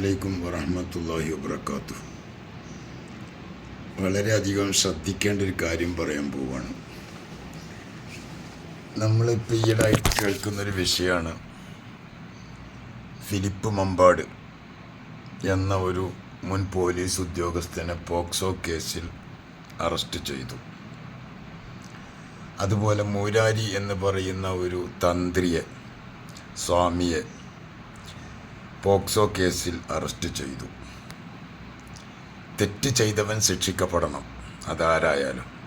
അലൈക്കും വറഹമത്തല്ലാഹി വബർക്കാത്തു വളരെയധികം ശ്രദ്ധിക്കേണ്ട ഒരു കാര്യം പറയാൻ പോവാണ്. നമ്മളിപ്പോൾ ഈയിടായിട്ട് കേൾക്കുന്നൊരു വിഷയമാണ് ഫിലിപ്പ് മമ്പാട് എന്ന ഒരു മുൻ പോലീസ് ഉദ്യോഗസ്ഥനെ പോക്സോ കേസിൽ അറസ്റ്റ് ചെയ്തു. അതുപോലെ മൂരാരി എന്ന് പറയുന്ന ഒരു തന്ത്രിയെ സ്വാമിയെ പോക്സോ കേസിൽ അറസ്റ്റ് ചെയ്തു. തെറ്റ് ചെയ്തവൻ ശിക്ഷിക്കപ്പെടണം അതാരായാലും.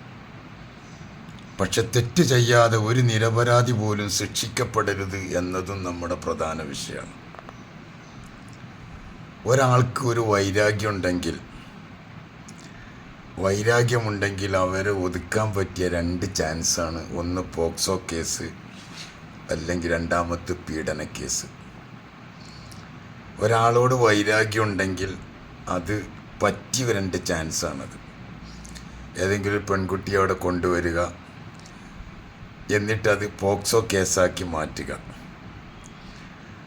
പക്ഷെ തെറ്റ് ചെയ്യാതെ ഒരു നിരപരാധി പോലും ശിക്ഷിക്കപ്പെടരുത് എന്നതും നമ്മുടെ പ്രധാന വിഷയമാണ് ഒരാൾക്ക് ഒരു വൈരാഗ്യമുണ്ടെങ്കിൽ വൈരാഗ്യമുണ്ടെങ്കിൽ അവരെ ഒതുക്കാൻ പറ്റിയ രണ്ട് ചാൻസാണ് ഒന്ന് പോക്സോ കേസ് അല്ലെങ്കിൽ രണ്ടാമത്തെ പീഡന കേസ്. ഒരാളോട് വൈരാഗ്യം ഉണ്ടെങ്കിൽ അത് പറ്റി വരേണ്ട ചാൻസാണത്. ഏതെങ്കിലും ഒരു പെൺകുട്ടിയെ അവിടെ കൊണ്ടുവരിക എന്നിട്ടത് പോക്സോ കേസാക്കി മാറ്റുക.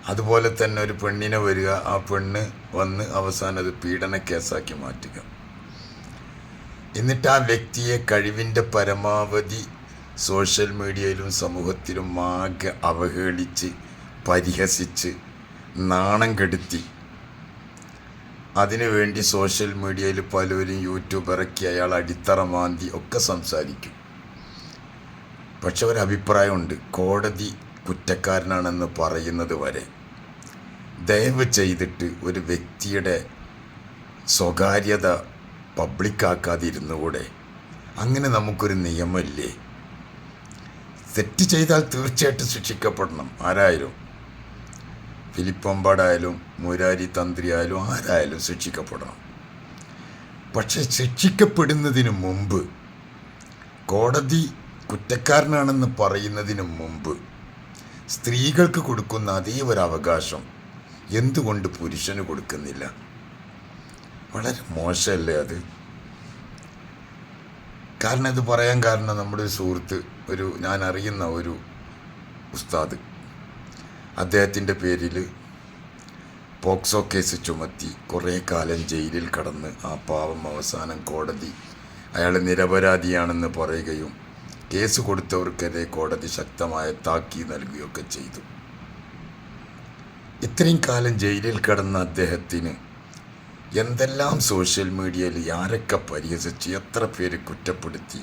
അതുപോലെ തന്നെ ഒരു പെണ്ണിനെ വരിക ആ പെണ്ണ് വന്ന് അവസാനം അത് പീഡന കേസാക്കി മാറ്റുക. എന്നിട്ട് ആ വ്യക്തിയെ കഴിവിന്റെ പരമാവധി സോഷ്യൽ മീഡിയയിലും സമൂഹത്തിലും ആകെ അവഹേളിച്ച് പരിഹസിച്ച് നാണം കെടുത്തി. അതിനുവേണ്ടി സോഷ്യൽ മീഡിയയിൽ പലരും യൂട്യൂബ് ഇറക്കി അയാൾ അടിത്തറ മാന്തി ഒക്കെ സംസാരിക്കും. പക്ഷെ ഒരു അഭിപ്രായമുണ്ട് കോടതി കുറ്റക്കാരനാണെന്ന് പറയുന്നത് വരെ ദയവ് ചെയ്തിട്ട് ഒരു വ്യക്തിയുടെ സ്വകാര്യത പബ്ലിക്കാക്കാതിരുന്നുകൂടെ അങ്ങനെ നമുക്കൊരു നിയമമില്ലേ? തെറ്റ് ചെയ്താൽ തീർച്ചയായിട്ടും ശിക്ഷിക്കപ്പെടണം. ആരായാലും. ഫിലിപ്പമ്പാടായാലും മുരാരി തന്ത്രിയായാലും ആരായാലും ശിക്ഷിക്കപ്പെടണം. പക്ഷെ ശിക്ഷിക്കപ്പെടുന്നതിന് മുമ്പ് കോടതി കുറ്റക്കാരനാണെന്ന് പറയുന്നതിന് മുമ്പ് സ്ത്രീകൾക്ക് കൊടുക്കുന്ന അതേ ഒരു അവകാശം എന്തുകൊണ്ട് പുരുഷന് കൊടുക്കുന്നില്ല? വളരെ മോശമല്ലേ അത്? കാരണം ഇത് പറയാൻ കാരണം നമ്മുടെ സുഹൃത്ത് ഒരു ഞാൻ അറിയുന്ന ഒരു ഉസ്താദ് അദ്ദേഹത്തിന്റെ പേരിൽ പോക്സോ കേസ് ചുമത്തി കുറേ കാലം ജയിലിൽ കടന്ന് ആ പാവം അവസാനം കോടതി അയാൾ നിരപരാധിയാണെന്ന് പറയുകയും കേസ് കൊടുത്തവർക്കെതിരെ കോടതി ശക്തമായ താക്കി നൽകുകയൊക്കെ ചെയ്തു. ഇത്രയും കാലം ജയിലിൽ കടന്ന അദ്ദേഹത്തിന് എന്തെല്ലാം സോഷ്യൽ മീഡിയയിൽ ആരൊക്കെ പരിഹസിച്ച് എത്ര പേര് കുറ്റപ്പെടുത്തി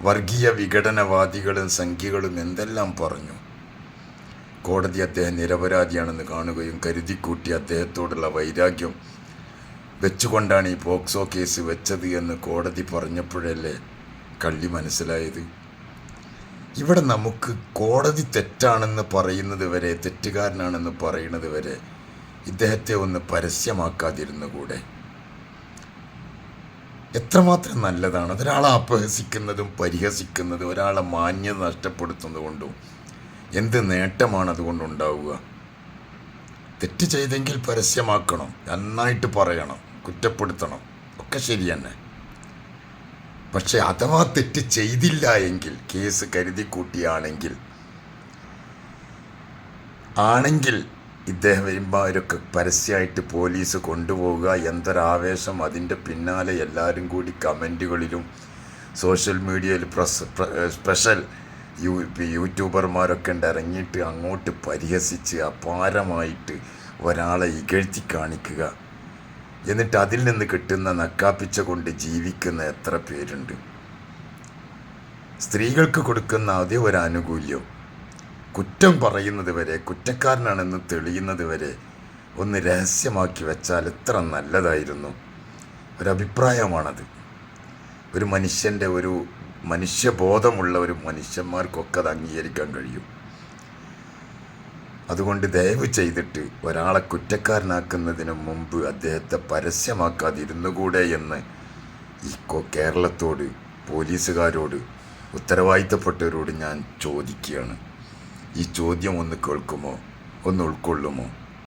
വർഗീയ വിഘടനവാദികളും സംഖ്യകളും എന്തെല്ലാം പറഞ്ഞു കോടതി അദ്ദേഹം നിരപരാധിയാണെന്ന് കാണുകയും കരുതിക്കൂട്ടി അദ്ദേഹത്തോടുള്ള വൈരാഗ്യം വെച്ചുകൊണ്ടാണ് ഈ പോക്സോ കേസ് വെച്ചത് എന്ന് കോടതി പറഞ്ഞപ്പോഴല്ലേ കള്ളി മനസ്സിലായത്. ഇവിടെ നമുക്ക് കോടതി തെറ്റാണെന്ന് പറയുന്നത് വരെ തെറ്റുകാരനാണെന്ന് പറയുന്നത് വരെ ഇദ്ദേഹത്തെ ഒന്ന് പരസ്യമാക്കാതിരുന്നുകൂടെ എത്രമാത്രം നല്ലതാണ്. ഒരാളെ അപഹസിക്കുന്നതും പരിഹസിക്കുന്നതും ഒരാളെ മാന്യത നഷ്ടപ്പെടുത്തുന്നതുകൊണ്ടും എന്ത് നേട്ടമാണ് അതുകൊണ്ടുണ്ടാവുക? തെറ്റ് ചെയ്തെങ്കിൽ പരസ്യമാക്കണം നന്നായിട്ട് പറയണം കുറ്റപ്പെടുത്തണം. ഒക്കെ ശരി തന്നെ. പക്ഷെ അഥവാ തെറ്റ് ചെയ്തില്ല എങ്കിൽ കേസ് കരുതി കൂട്ടിയാണെങ്കിൽ ആണെങ്കിൽ ഇദ്ദേഹം വരുമ്പോൾ അവരൊക്കെ പരസ്യമായിട്ട് പോലീസ് കൊണ്ടുപോവുക എന്തൊരാവേശം അതിന്റെ പിന്നാലെ എല്ലാവരും കൂടി കമന്റുകളിലും സോഷ്യൽ മീഡിയയിൽ പ്രസ് സ്പെഷ്യൽ യൂ യൂട്യൂബർമാരൊക്കെ ഉണ്ട് ഇറങ്ങിയിട്ട് അങ്ങോട്ട് പരിഹസിച്ച് അപാരമായിട്ട് ഒരാളെ ഇകഴ്ത്തി കാണിക്കുക. എന്നിട്ട് അതിൽ നിന്ന് കിട്ടുന്ന നക്കാപ്പിച്ച കൊണ്ട് ജീവിക്കുന്ന എത്ര പേരുണ്ട്? സ്ത്രീകൾക്ക് കൊടുക്കുന്ന അതേ ഒരു ആനുകൂല്യം. കുറ്റം പറയുന്നത് വരെ കുറ്റക്കാരനാണെന്ന് തെളിയുന്നത് വരെ ഒന്ന് രഹസ്യമാക്കി വെച്ചാൽ എത്ര നല്ലതായിരുന്നു. ഒരഭിപ്രായമാണത് ഒരു മനുഷ്യന്റെ ഒരു മനുഷ്യബോധമുള്ള ഒരു മനുഷ്യന്മാർക്കൊക്കെ അത് അംഗീകരിക്കാൻ കഴിയും. അതുകൊണ്ട് ദയവ് ചെയ്തിട്ട് ഒരാളെ കുറ്റക്കാരനാക്കുന്നതിന് മുമ്പ് അദ്ദേഹത്തെ പരസ്യമാക്കാതിരുന്നുകൂടെ എന്ന് ഇക്കോ കേരളത്തോട് പോലീസുകാരോട് ഉത്തരവാദിത്തപ്പെട്ടവരോട് ഞാൻ ചോദിക്കുകയാണ്. ഈ ചോദ്യം ഒന്ന് കേൾക്കുമോ? ഒന്ന് ഉൾക്കൊള്ളുമോ?